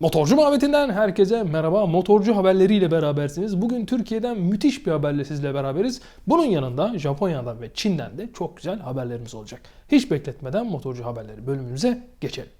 Motorcu muhabbetinden herkese merhaba. Motorcu haberleriyle berabersiniz. Bugün Türkiye'den müthiş bir haberle sizle beraberiz. Bunun yanında Japonya'dan ve Çin'den de çok güzel haberlerimiz olacak. Hiç bekletmeden motorcu haberleri bölümümüze geçelim.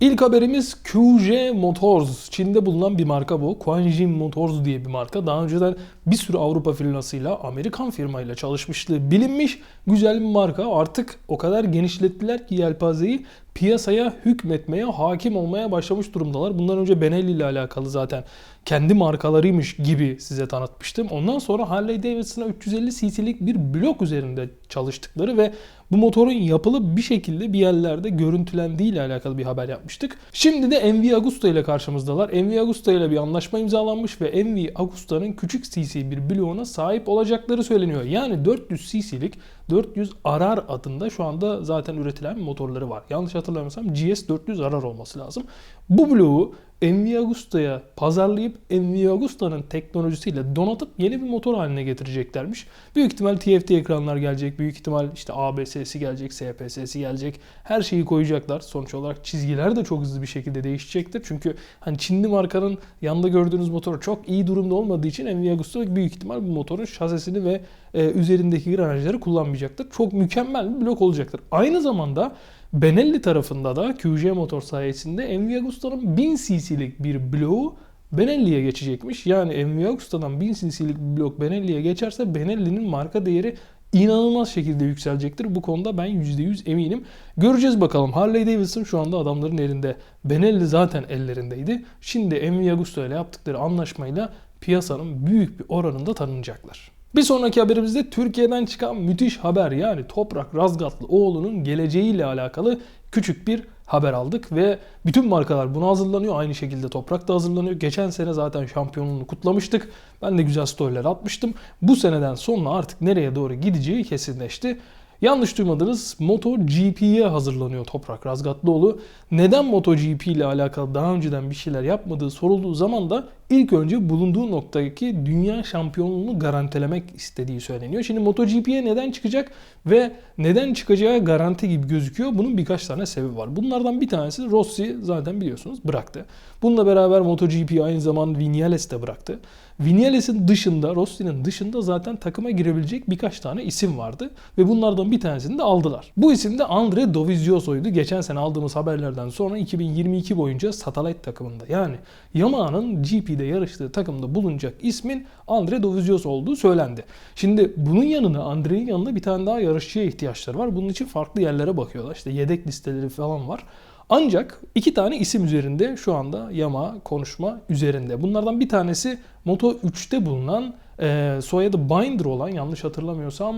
İlk haberimiz QJ Motors. Çin'de bulunan bir marka bu. Quanjin Motors diye bir marka. Daha önceden bir sürü Avrupa firmasıyla, Amerikan firmayla çalışmışlığı bilinmiş. Güzel bir marka. Artık o kadar genişlettiler ki yelpazeyi piyasaya hükmetmeye, hakim olmaya başlamış durumdalar. Bundan önce Benelli ile alakalı zaten kendi markalarıymış gibi size tanıtmıştım. Ondan sonra Harley Davidson'a 350 cc'lik bir blok üzerinde çalıştıkları ve bu motorun yapılı bir şekilde bir yerlerde görüntülendiği ile alakalı bir haber yapmıştık. Şimdi de MV Agusta ile karşımızdalar. MV Agusta ile bir anlaşma imzalanmış ve MV Agusta'nın küçük cc bir bloğuna sahip olacakları söyleniyor. Yani 400 cc'lik 400 Arar adında şu anda zaten üretilen motorları var. Yanlış hatırlamıyorsam GS 400 Arar olması lazım. Bu bloğu MV Agusta'ya pazarlayıp MV Agusta'nın teknolojisiyle donatıp yeni bir motor haline getireceklermiş. Büyük ihtimal TFT ekranlar gelecek, büyük ihtimal işte ABS'si gelecek, SPS'si gelecek. Her şeyi koyacaklar. Sonuç olarak çizgiler de çok hızlı bir şekilde değişecektir. Çünkü hani Çinli markanın yanında gördüğünüz motor çok iyi durumda olmadığı için MV Agusta büyük ihtimal bu motorun şasisini ve e, üzerindeki granajları kullanmayacaktır. Çok mükemmel bir blok olacaktır. Aynı zamanda Benelli tarafında da QJ motor sayesinde MV Agusta'nın 1000 cc'lik bir bloğu Benelli'ye geçecekmiş. Yani MV Agusta'dan 1000 cc'lik bir blok Benelli'ye geçerse Benelli'nin marka değeri inanılmaz şekilde yükselecektir. Bu konuda ben %100 eminim. Göreceğiz bakalım. Harley Davidson şu anda adamların elinde. Benelli zaten ellerindeydi. Şimdi MV Agusta ile yaptıkları anlaşmayla piyasanın büyük bir oranında tanınacaklar. Bir sonraki haberimizde Türkiye'den çıkan müthiş haber yani Toprak Razgatlı oğlunun geleceğiyle alakalı küçük bir haber aldık ve bütün markalar buna hazırlanıyor. Aynı şekilde Toprak da hazırlanıyor. Geçen sene zaten şampiyonluğunu kutlamıştık. Ben de güzel storyler atmıştım. Bu seneden sonra artık nereye doğru gideceği kesinleşti. Yanlış duymadınız MotoGP'ye hazırlanıyor Toprak Razgatlıoğlu. Neden MotoGP ile alakalı daha önceden bir şeyler yapmadığı sorulduğu zaman da ilk önce bulunduğu noktadaki dünya şampiyonluğunu garantilemek istediği söyleniyor. Şimdi MotoGP'ye neden çıkacak ve neden çıkacağı garanti gibi gözüküyor. Bunun birkaç tane sebebi var. Bunlardan bir tanesi Rossi zaten biliyorsunuz bıraktı. Bununla beraber MotoGP aynı zamanda Vinales de bıraktı. Vinales'in dışında, Rossi'nin dışında zaten takıma girebilecek birkaç tane isim vardı. Ve bunlardan bir tanesini de aldılar. Bu isim de Andre Dovizioso'ydu. Geçen sene aldığımız haberlerden sonra 2022 boyunca Satellite takımında yani Yamaha'nın GP'de yarıştığı takımda bulunacak ismin Andre Dovizioso olduğu söylendi. Şimdi bunun yanına Andre'nin yanında bir tane daha yarışçıya ihtiyaçları var. Bunun için farklı yerlere bakıyorlar. İşte yedek listeleri falan var. Ancak iki tane isim üzerinde şu anda Yamaha konuşma üzerinde. Bunlardan bir tanesi Moto 3'te bulunan e, soyadı Binder olan yanlış hatırlamıyorsam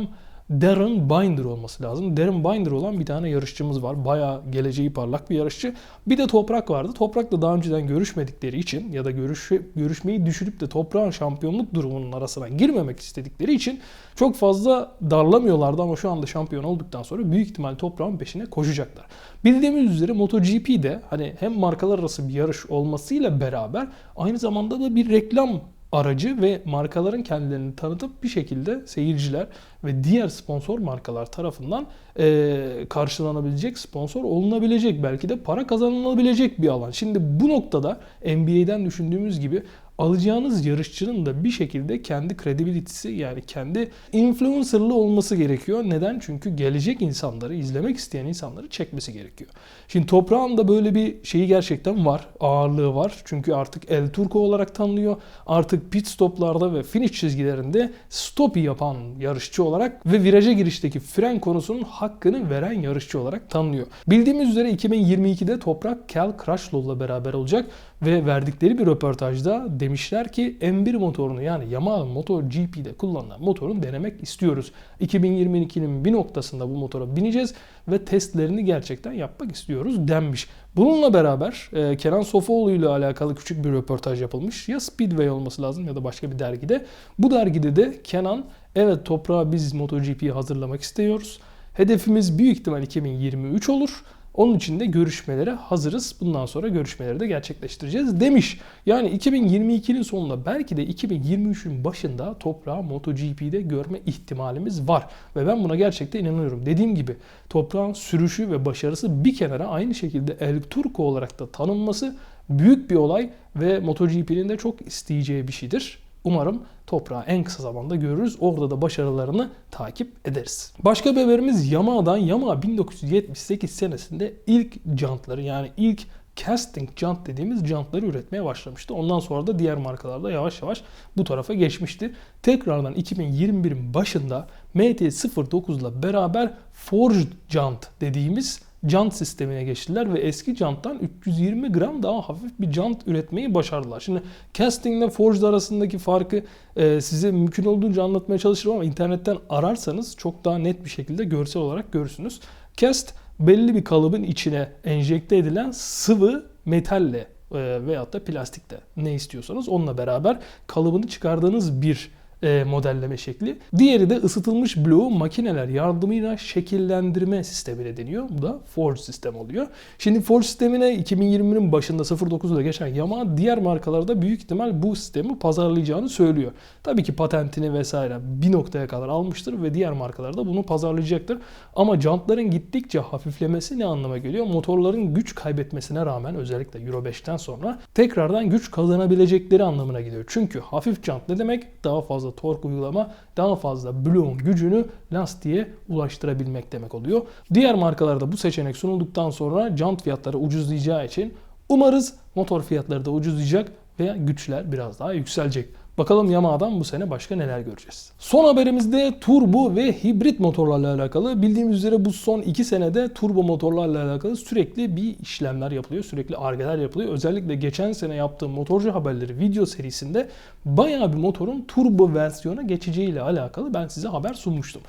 Darren Binder olması lazım. Darren Binder olan bir tane yarışçımız var. Bayağı geleceği parlak bir yarışçı. Bir de Toprak vardı. Toprak'la daha önceden görüşmedikleri için ya da görüş, görüşmeyi düşürüp de Toprak'ın şampiyonluk durumunun arasına girmemek istedikleri için çok fazla darlamıyorlardı ama şu anda şampiyon olduktan sonra büyük ihtimal Toprak'ın peşine koşacaklar. Bildiğimiz üzere MotoGP'de hani hem markalar arası bir yarış olmasıyla beraber aynı zamanda da bir reklam aracı ve markaların kendilerini tanıtıp bir şekilde seyirciler ve diğer sponsor markalar tarafından e, karşılanabilecek, sponsor olunabilecek, belki de para kazanılabilecek bir alan. Şimdi bu noktada NBA'den düşündüğümüz gibi alacağınız yarışçının da bir şekilde kendi kredibilitesi yani kendi influencerlı olması gerekiyor. Neden? Çünkü gelecek insanları, izlemek isteyen insanları çekmesi gerekiyor. Şimdi toprağın da böyle bir şeyi gerçekten var. Ağırlığı var. Çünkü artık El Turco olarak tanınıyor. Artık pit stoplarda ve finish çizgilerinde stopi yapan yarışçı olarak ve viraja girişteki fren konusunun hakkını veren yarışçı olarak tanınıyor. Bildiğimiz üzere 2022'de Toprak Cal Crutchlow'la beraber olacak ve verdikleri bir röportajda demişler ki M1 motorunu yani Yamaha MotoGP'de kullanılan motorunu denemek istiyoruz. 2022'nin bir noktasında bu motora bineceğiz ve testlerini gerçekten yapmak istiyoruz denmiş. Bununla beraber e, Kenan Sofoğlu ile alakalı küçük bir röportaj yapılmış. Ya Speedway olması lazım ya da başka bir dergide. Bu dergide de Kenan evet toprağa biz MotoGP'yi hazırlamak istiyoruz. Hedefimiz büyük ihtimal 2023 olur. Onun için de görüşmelere hazırız. Bundan sonra görüşmeleri de gerçekleştireceğiz demiş. Yani 2022'nin sonunda belki de 2023'ün başında toprağı MotoGP'de görme ihtimalimiz var. Ve ben buna gerçekten inanıyorum. Dediğim gibi toprağın sürüşü ve başarısı bir kenara aynı şekilde El Turco olarak da tanınması büyük bir olay ve MotoGP'nin de çok isteyeceği bir şeydir. Umarım toprağı en kısa zamanda görürüz. Orada da başarılarını takip ederiz. Başka bir haberimiz Yamaha'dan. Yamaha 1978 senesinde ilk jantları yani ilk casting jant dediğimiz jantları üretmeye başlamıştı. Ondan sonra da diğer markalarda yavaş yavaş bu tarafa geçmişti. Tekrardan 2021'in başında MT-09 ile beraber forged jant dediğimiz jant sistemine geçtiler ve eski janttan 320 gram daha hafif bir jant üretmeyi başardılar. Şimdi casting ile forged arasındaki farkı e, size mümkün olduğunca anlatmaya çalışırım ama internetten ararsanız çok daha net bir şekilde görsel olarak görürsünüz. Cast belli bir kalıbın içine enjekte edilen sıvı metalle e, veyahut da plastikte ne istiyorsanız onunla beraber kalıbını çıkardığınız bir e, modelleme şekli. Diğeri de ısıtılmış bloğu makineler yardımıyla şekillendirme sistemine deniyor. Bu da Forge sistem oluyor. Şimdi Forge sistemine 2020'nin başında 09'da geçen Yamaha diğer markalarda büyük ihtimal bu sistemi pazarlayacağını söylüyor. Tabii ki patentini vesaire bir noktaya kadar almıştır ve diğer markalarda bunu pazarlayacaktır. Ama jantların gittikçe hafiflemesi ne anlama geliyor? Motorların güç kaybetmesine rağmen özellikle Euro 5'ten sonra tekrardan güç kazanabilecekleri anlamına geliyor. Çünkü hafif jant ne demek? Daha fazla tork uygulama daha fazla bloğun gücünü lastiğe ulaştırabilmek demek oluyor. Diğer markalarda bu seçenek sunulduktan sonra jant fiyatları ucuzlayacağı için umarız motor fiyatları da ucuzlayacak veya güçler biraz daha yükselecek. Bakalım Yamaha'dan bu sene başka neler göreceğiz. Son haberimizde turbo ve hibrit motorlarla alakalı. Bildiğimiz üzere bu son 2 senede turbo motorlarla alakalı sürekli bir işlemler yapılıyor. Sürekli argeler yapılıyor. Özellikle geçen sene yaptığım motorcu haberleri video serisinde bayağı bir motorun turbo versiyona geçeceğiyle alakalı ben size haber sunmuştum.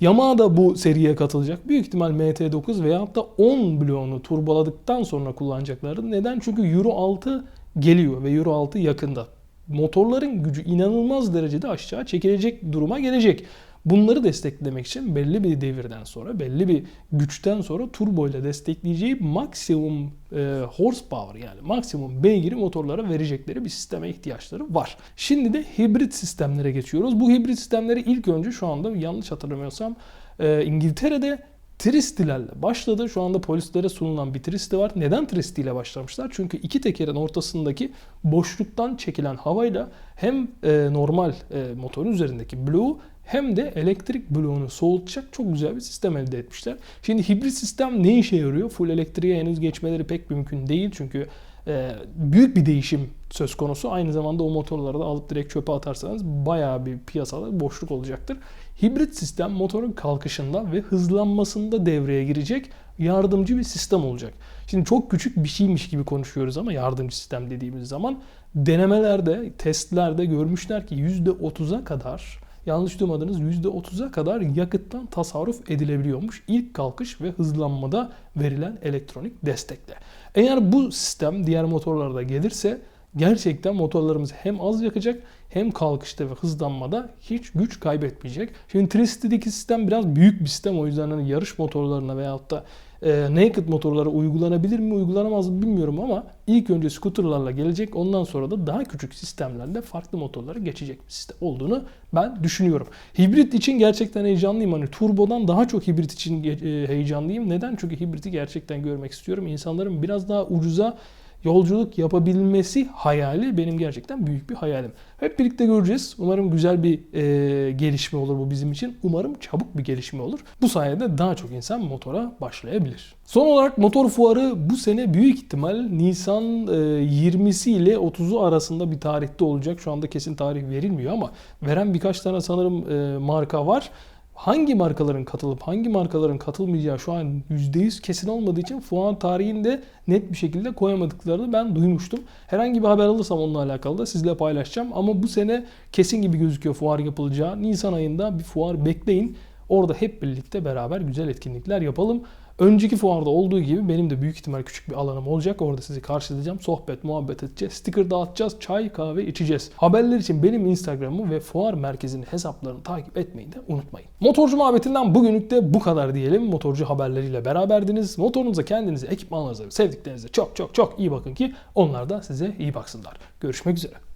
Yamaha da bu seriye katılacak. Büyük ihtimal MT9 veya da 10 bloğunu turboladıktan sonra kullanacakları. Neden? Çünkü Euro 6 geliyor ve Euro 6 yakında motorların gücü inanılmaz derecede aşağı çekilecek duruma gelecek. Bunları desteklemek için belli bir devirden sonra, belli bir güçten sonra turbo ile destekleyeceği maksimum e, horsepower yani maksimum beygiri motorlara verecekleri bir sisteme ihtiyaçları var. Şimdi de hibrit sistemlere geçiyoruz. Bu hibrit sistemleri ilk önce şu anda yanlış hatırlamıyorsam e, İngiltere'de Tristilerle başladı. Şu anda polislere sunulan bir tristi var. Neden tristi ile başlamışlar? Çünkü iki tekerin ortasındaki boşluktan çekilen havayla hem e, normal e, motorun üzerindeki bloğu hem de elektrik bloğunu soğutacak çok güzel bir sistem elde etmişler. Şimdi hibrit sistem ne işe yarıyor? Full elektriğe henüz geçmeleri pek mümkün değil. Çünkü e, büyük bir değişim söz konusu. Aynı zamanda o motorları da alıp direkt çöpe atarsanız bayağı bir piyasada boşluk olacaktır. Hibrit sistem motorun kalkışında ve hızlanmasında devreye girecek yardımcı bir sistem olacak. Şimdi çok küçük bir şeymiş gibi konuşuyoruz ama yardımcı sistem dediğimiz zaman denemelerde, testlerde görmüşler ki %30'a kadar yanlış duymadınız %30'a kadar yakıttan tasarruf edilebiliyormuş ilk kalkış ve hızlanmada verilen elektronik destekle. Eğer bu sistem diğer motorlarda gelirse gerçekten motorlarımız hem az yakacak hem kalkışta ve hızlanmada hiç güç kaybetmeyecek. Şimdi Tricity'deki sistem biraz büyük bir sistem o yüzden hani yarış motorlarına veyahut da e, naked motorlara uygulanabilir mi uygulanamaz mı bilmiyorum ama ilk önce scooterlarla gelecek ondan sonra da daha küçük sistemlerle farklı motorlara geçecek bir sistem olduğunu ben düşünüyorum. Hibrit için gerçekten heyecanlıyım. Hani turbodan daha çok hibrit için e, heyecanlıyım. Neden? Çünkü hibriti gerçekten görmek istiyorum. İnsanların biraz daha ucuza yolculuk yapabilmesi hayali benim gerçekten büyük bir hayalim. Hep birlikte göreceğiz. Umarım güzel bir e, gelişme olur bu bizim için. Umarım çabuk bir gelişme olur. Bu sayede daha çok insan motora başlayabilir. Son olarak motor fuarı bu sene büyük ihtimal Nisan e, 20'si ile 30'u arasında bir tarihte olacak. Şu anda kesin tarih verilmiyor ama veren birkaç tane sanırım e, marka var hangi markaların katılıp hangi markaların katılmayacağı şu an %100 kesin olmadığı için fuar tarihinde net bir şekilde koyamadıklarını ben duymuştum. Herhangi bir haber alırsam onunla alakalı da sizle paylaşacağım. Ama bu sene kesin gibi gözüküyor fuar yapılacağı. Nisan ayında bir fuar bekleyin. Orada hep birlikte beraber güzel etkinlikler yapalım. Önceki fuarda olduğu gibi benim de büyük ihtimal küçük bir alanım olacak. Orada sizi karşılayacağım. Sohbet, muhabbet edeceğiz. Sticker dağıtacağız. Çay, kahve içeceğiz. Haberler için benim Instagram'ımı ve fuar merkezinin hesaplarını takip etmeyi de unutmayın. Motorcu muhabbetinden bugünlük de bu kadar diyelim. Motorcu haberleriyle beraberdiniz. Motorunuza, kendinize, ekipmanlarınıza, sevdiklerinize çok çok çok iyi bakın ki onlar da size iyi baksınlar. Görüşmek üzere.